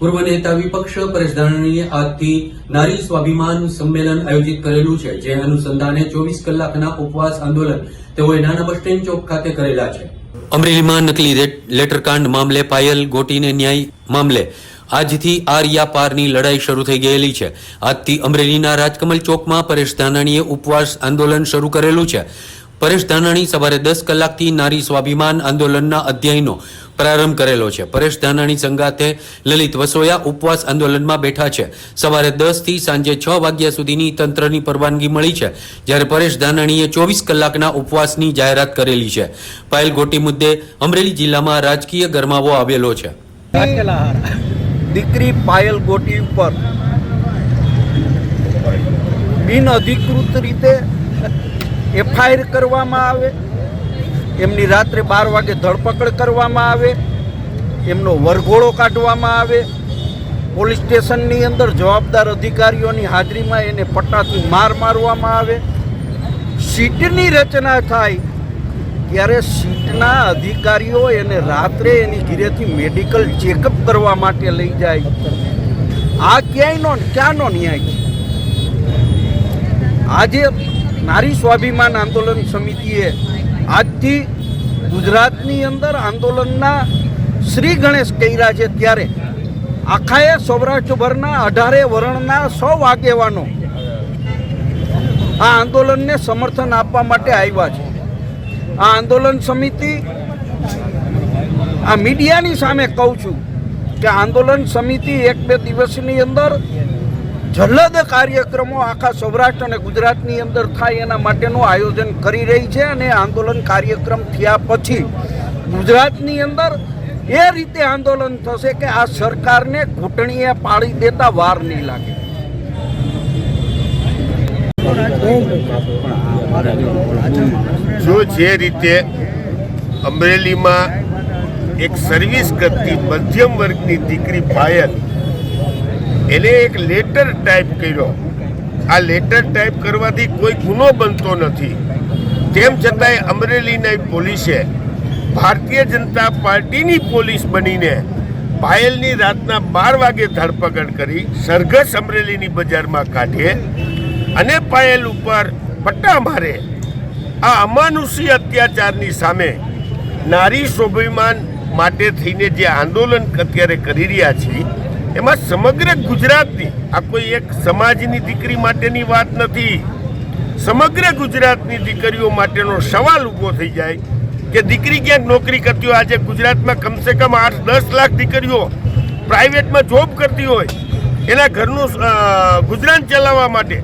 પૂર્વ નેતા વિપક્ષ પરેશ આજથી નારી સ્વાભિમાન સંમેલન આયોજિત કરેલું છે, જે અનુસંધાને ચોવીસ કલાકના ઉપવાસ આંદોલન તેઓએ નાના બસ સ્ટેન્ડ ચોક ખાતે કરેલા છે. અમરેલીમાં નકલી લેટરકાંડ મામલે પાયલ ગોટીને ન્યાય મામલે આજથી આર્યા પારની લડાઈ શરૂ થઈ ગયેલી છે. આજથી અમરેલીના રાજકમલ ચોકમાં પરેશ ધાનાણીએ ઉપવાસ આંદોલન શરૂ કરેલું છે. પરેશ ધાનાણી સવારે દસ કલાકથી નારી સ્વાભિમાન આંદોલનના અધ્યાયનો પ્રારંભ કરેલો છે. પરેશ ધાનાણી સંગાથે લલિત વસોયા ઉપવાસ આંદોલનમાં બેઠા છે. સવારે દસથી સાંજે છ વાગ્યા સુધીની તંત્રની પરવાનગી મળી છે, જ્યારે પરેશ ધાનાણીએ ચોવીસ કલાકના ઉપવાસની જાહેરાત કરેલી છે. પાયલ ગોટી મુદ્દે અમરેલી જિલ્લામાં રાજકીય ગરમાવો આવેલો છે. દીકરી પાયલ ગોટી ઉપર બિન અધિકૃત રીતે એફઆઈઆર કરવામાં આવે, એમની રાત્રે બાર વાગે ધરપકડ કરવામાં આવે, એમનો વરઘોડો કાઢવામાં આવે. પોલીસ સ્ટેશનની અંદર જવાબદાર અધિકારીઓની હાજરીમાં એને પટ્ટાથી માર મારવામાં આવે. સીટની રચના થાય ત્યારે સીટના અધિકારીઓ એને રાત્રે એની ઘીરેથી મેડિકલ ચેકઅપ કરવા માટે લઈ જાય. આ ક્યાંયનો ક્યાંનો ન્યાય છે? આજે નારી સ્વાભિમાન આંદોલન સમિતિએ આજથી ગુજરાતની અંદર આંદોલનના શ્રી ગણેશ કર્યા છે ત્યારે. આખાએ સૌરાષ્ટ્રભરના અઢારે વર્ણના સૌ આગેવાનો આ આંદોલનને સમર્થન આપવા માટે આવ્યા છે. આ આંદોલન સમિતિ આ મીડિયાની સામે કહું છું કે આંદોલન સમિતિ એક બે દિવસની અંદર જલદ કાર્યક્રમો આખા સૌરાષ્ટ્ર અને ગુજરાતની અંદર થાય એના માટેનું આયોજન કરી રહી છે અને આંદોલન કાર્યક્રમ થયા પછી ગુજરાતની અંદર એ રીતે આંદોલન થશે કે આ સરકારને ઘૂંટણીએ પાળી દેતા વાર નહીં લાગે. જો જે રીતે અમરેલીમાં એક સર્વિસ કરતી મધ્યમ વર્ગની દીકરી પાયલ એને એક લેટર ટાઈપ કર્યો. આ લેટર ટાઈપ કરવાથી કોઈ ગુનો બનતો નથી. તેમ છતાંય અમરેલીના પોલીસે ભારતીય જનતા પાર્ટીની પોલીસ બનીને પાયલની રાતના બાર વાગે ધરપકડ કરી સરઘસ અમરેલીની બજારમાં કાઢે અને પાયલ ઉપર પટ્ટા મારે. આ અમાનુષી અત્યાચારની સામે નારી સ્વાભિમાન માટે થઈને જે આંદોલન અત્યારે કરી રહ્યા છીએ એમાં સમગ્ર ગુજરાતની, આ કોઈ એક સમાજની દીકરી માટેની વાત નથી. સમગ્ર ગુજરાતની દીકરીઓ માટેનો સવાલ ઊભો થઈ જાય કે દીકરી ક્યાંક નોકરી કરતી હોય? આજે ગુજરાતમાં કમસે કમ આઠ, દસ લાખ દીકરીઓ પ્રાઇવેટમાં જોબ કરતી હોય. એના ઘરનું ગુજરાન ચલાવવા માટે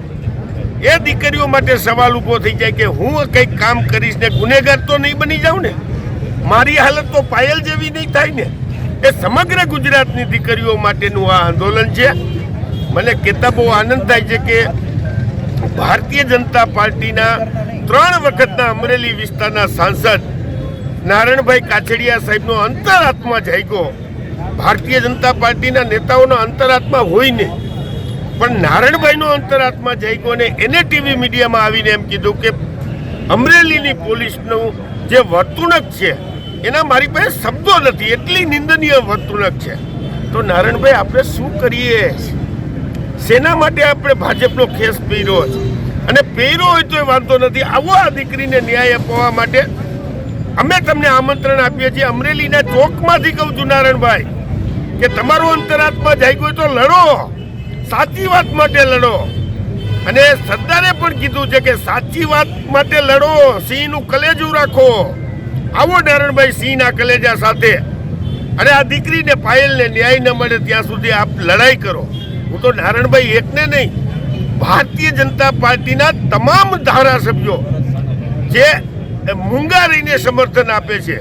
એ દીકરીઓ માટે સવાલ ઊભો થઈ જાય કે હું કંઈક કામ કરીશ ને ગુનેગાર તો નહીં બની જાઉં ને? મારી હાલત તો પાયલ જેવી નહીં થાય ને? એ સમગ્ર ગુજરાતની દીકરીઓ માટેનું આ આંદોલન છે. મને કહેતા બહુ આનંદ થાય છે કે ભારતીય જનતા પાર્ટીના ત્રણ વખતના અમરેલી વિસ્તારના સાંસદ નારાયણભાઈ કાછડિયા સાહેબનો અંતરાત્મા જાગ્યો. ભારતીય જનતા પાર્ટીના નેતાઓનો અંતરાત્મા હોય ને, પણ નારાયણભાઈનો અંતરાત્મા જાગ્યો અને એને ટીવી મીડિયામાં આવીને એમ કીધું કે અમરેલીની પોલીસનું જે વર્તુણક છે એના મારી પાસે શબ્દો નથી, એટલી નિંદનીય વર્તુણક છે. તો નારાયણભાઈ આપણે શું કરીએ? શેના માટે આપણે ભાજપનો ખેસ પહેર્યો અને પહેર્યો હોય તો એ વાંધો નથી. આવો આ દીકરીને ન્યાય અપાવવા માટે અમે તમને આમંત્રણ આપીએ છીએ. અમરેલીના ચોકમાંથી કહું છું નારાયણભાઈ કે તમારું અંતરાત્મા જાય હોય તો લડો. સાચી વાત માટે લડો. અને સરદારે પણ કીધું છે કે સાચી વાત માટે લડો. સિંહનું કલેજું રાખો. આવો નારણભાઈ સિંહના કલેજા સાથે. અને આ દીકરીને પાયલને ન્યાય ન મળે ત્યાં સુધી આપ લડાઈ કરો. હું તો નારણભાઈ એકને નહીં, ભારતીય જનતા પાર્ટીના તમામ ધારાસભ્યો જે મૂંગા રહીને સમર્થન આપે છે